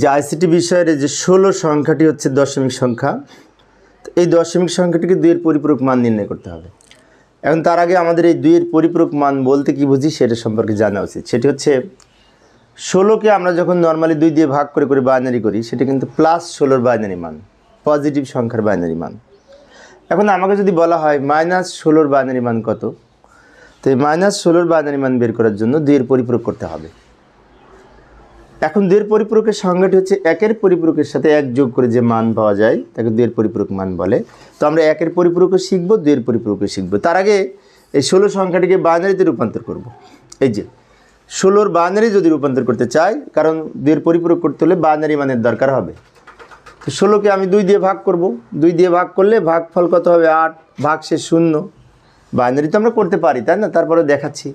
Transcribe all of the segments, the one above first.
যে আইসিটি বিষয়ের যে ষোলো সংখ্যাটি হচ্ছে দশমিক সংখ্যা এই দশমিক সংখ্যাটিকে দুইয়ের পরিপূরক মান নির্ণয় করতে হবে। এখন তার আগে আমাদের এই দুইয়ের পরিপূরক মান বলতে কি বুঝি সেটা সম্পর্কে জানা উচিত। সেটি হচ্ছে, ষোলোকে আমরা যখন নর্মালি দুই দিয়ে ভাগ করে করে বাইনারি করি, সেটা কিন্তু প্লাস ষোলোর বাইনারি মান পজিটিভ সংখ্যার বাইনারি মান। এখন আমাকে যদি বলা হয় মাইনাস ষোলোর বাইনারি মান কত, তো এই মাইনাস ষোলোর বাইনারি মান বের করার জন্য দুইয়ের পরিপূরক করতে হবে। এখন দুইয়ের পরিপূরকের সংজ্ঞাটি হচ্ছে একের পরিপূরকের সাথে এক যোগ করে যে মান পাওয়া যায়, তাকে দুইয়ের পরিপূরক মান বলে। তো আমরা একের পরিপূরকও শিখব দুয়ের পরিপূরকও শিখব। তার আগে এই ষোলো সংখ্যাটিকে বাইনারিতে রূপান্তর করব। এই যে, ষোলোর বাইনারি যদি রূপান্তর করতে চাই, কারণ দুইয়ের পরিপূরক করতে হলে বাইনারি মানের দরকার হবে। তো ষোলোকে আমি দুই দিয়ে ভাগ করব। দুই দিয়ে ভাগ করলে ভাগফল কত হবে? আট। ভাগ সে শূন্য। বাইনারি তো আমরা করতে পারি, তাই না? তারপরে দেখাচ্ছি।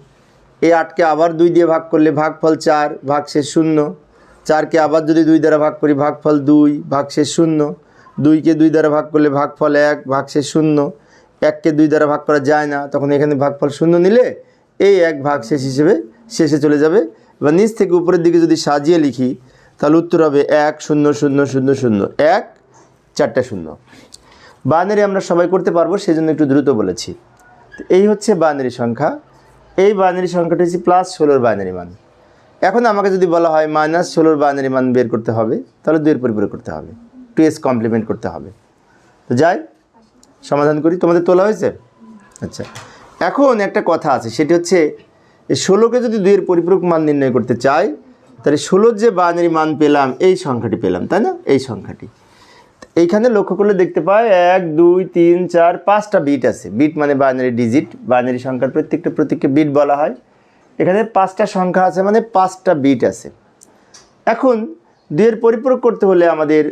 এই আটকে আবার দুই দিয়ে ভাগ করলে ভাগফল চার, ভাগ সে শূন্য। চারকে আবার যদি দুই দ্বারা ভাগ করি, ভাগফল দুই ভাগ শেষ শূন্য। দুইকে দুই দ্বারা ভাগ করলে ভাগফল এক ভাগ শেষ শূন্য। এককে দুই দ্বারা ভাগ করা যায় না, তখন এখানে ভাগফল শূন্য নিলে এই এক ভাগ শেষ হিসেবে শেষে চলে যাবে। এবার নিচ থেকে উপরের দিকে যদি সাজিয়ে লিখি, তাহলে উত্তর হবে এক, শূন্য শূন্য শূন্য শূন্য। এক, চারটা শূন্য। বাইনারি আমরা সবাই করতে পারব সেই জন্য একটু দ্রুত বলেছি। এই হচ্ছে বাইনারি সংখ্যা। এই বাইনারি সংখ্যাটি হচ্ছে প্লাস ষোলোর বাইনারি মান। এখন আমাকে যদি বলা হয় মাইনাস ষোলোর বাইনারি মান বের করতে হবে, তাহলে দুইয়ের পরিপূরক করতে হবে। টু এস কমপ্লিমেন্ট করতে হবে। তো যাই, সমাধান করি। তোমাদের তোলা হয়েছে? আচ্ছা। এখন একটা কথা আছে, সেটি হচ্ছে ষোলোকে যদি দুইয়ের পরিপূরক মান নির্ণয় করতে চাই, তাহলে ষোলোর যে বাইনারি মান পেলাম, এই সংখ্যাটি পেলাম, তাই না? এই সংখ্যাটি। এইখানে লক্ষ্য করলে দেখতে পাই এক, দুই, তিন, চার, পাঁচটা বিট আছে। বিট মানে বাইনারি ডিজিট বাইনারি সংখ্যার প্রত্যেকটা প্রতীককে বিট বলা হয়। এখানে পাঁচটা সংখ্যা আছে মানে পাঁচটা বিট আছে। এখন দুইয়ের পরিপূরক করতে হলে আমাদের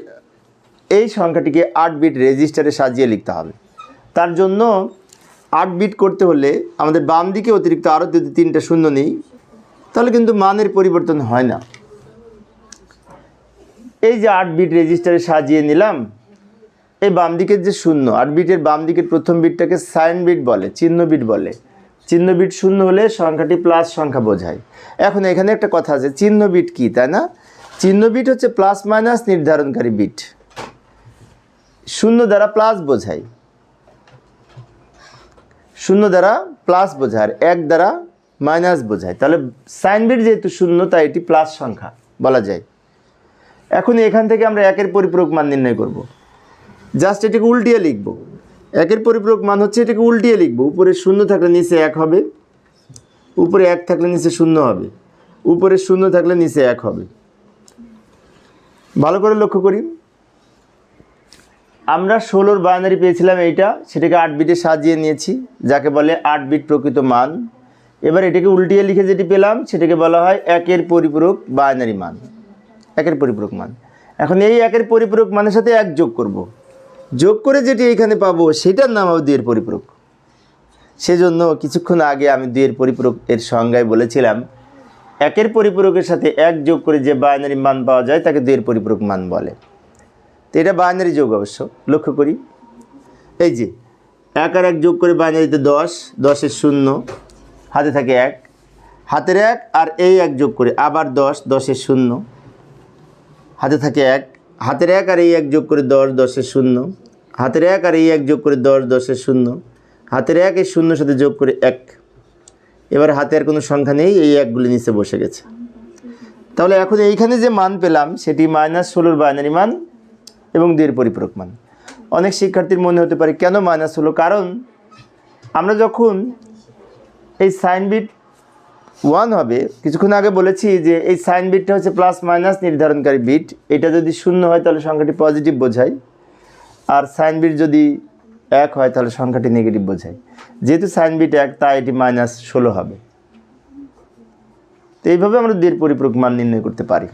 এই সংখ্যাটিকে আট বিট রেজিস্টারে সাজিয়ে লিখতে হবে। তার জন্য আট বিট করতে হলে আমাদের বাম দিকে অতিরিক্ত আরও যদি তিনটা শূন্য নেই, তাহলে কিন্তু মানের পরিবর্তন হয় না। এই যে আট বিট রেজিস্টারে সাজিয়ে নিলাম, এই বাম দিকের যে শূন্য, আট বিটের বাম দিকের প্রথম বিটটাকে সাইন বিট বলে, চিহ্ন বিট বলে চিহ্ন বিট শূন্য হলে সংখ্যাটি প্লাস সংখ্যা বোঝায়। এখন এখানে একটা কথা আছে চিহ্ন বিট কি, তাই না? চিহ্ন বিট হচ্ছে প্লাস মাইনাস নির্ধারণকারী বিট। শূন্য দ্বারা প্লাস বোঝায়। শূন্য দ্বারা প্লাস বোঝায় এক দ্বারা মাইনাস বোঝায়। তাহলে সাইন বিট যেহেতু শূন্য, তাই এটি প্লাস সংখ্যা বলা যায়। এখন এখান থেকে আমরা একের পরিপূরক মান নির্ণয় করব। জাস্ট এটিকে উল্টিয়ে লিখব। একের পরিপূরক মান হচ্ছে এটাকে উল্টিয়ে লিখব। উপরে শূন্য থাকলে নিচে এক হবে। উপরে এক থাকলে নিচে শূন্য হবে। উপরে শূন্য থাকলে নিচে এক হবে। ভালো করে লক্ষ্য করি। আমরা ষোলোর বাইনারি পেয়েছিলাম এইটা, সেটাকে আট বিটে সাজিয়ে নিয়েছি, যাকে বলে আট বিট প্রকৃত মান। এবার এটাকে উল্টিয়ে লিখে যেটি পেলাম, সেটাকে বলা হয় একের পরিপূরক বাইনারি মান। একের পরিপূরক মান। এখন এই একের পরিপূরক মানের সাথে এক যোগ করব। যোগ করে যেটি এখানে পাবো, সেটার নাম হবে দুইয়ের পরিপূরক। সেজন্য কিছুক্ষণ আগে আমি দুইয়ের পরিপূরক এর সংজ্ঞায় বলেছিলাম, একের পরিপূরকের সাথে এক যোগ করে যে বাইনারি মান পাওয়া যায়, তাকে দুইয়ের পরিপূরক মান বলে। তো এটা বাইনারি যোগ অবশ্য, লক্ষ্য করি। এই যে, এক আর এক যোগ করে বাইনারিতে দশ, দশের শূন্য, হাতে থাকে এক। হাতের এক আর এই এক যোগ করে আবার দশ, দশের শূন্য, হাতে থাকে এক। হাতের এক আর এই এক যোগ করে দশ দশের শূন্য। হাতের এক আর এই এক যোগ করে দশ দশের শূন্য। হাতের এক এই শূন্যর সাথে যোগ করে এক। এবার হাতে আর কোনো সংখ্যা নেই, এই একগুলি নিচে বসে গেছে। তাহলে এখন এইখানে যে মান পেলাম, সেটি মাইনাস ষোলোর বাইনারি মান এবং দুইয়ের পরিপূরক মান। অনেক শিক্ষার্থীর মনে হতে পারে কেন মাইনাস হলো কারণ আমরা যখন এই সাইন বিট ওয়ান হবে, কিছুক্ষণ আগে বলেছি যে এই সাইন বিটটা হচ্ছে প্লাস মাইনাস নির্ধারণকারী বিট এটা যদি শূন্য হয় তাহলে সংখ্যাটি পজিটিভ বোঝায়। আর সাইন বিট যদি এক হয় তাহলে সংখ্যাটি নেগেটিভ বোঝায়। যেহেতু সাইন বিট এক, তাই এটি মাইনাস ষোলো হবে। তো এইভাবে আমরা দুইয়ের পরিপূরক মান নির্ণয় করতে পারি।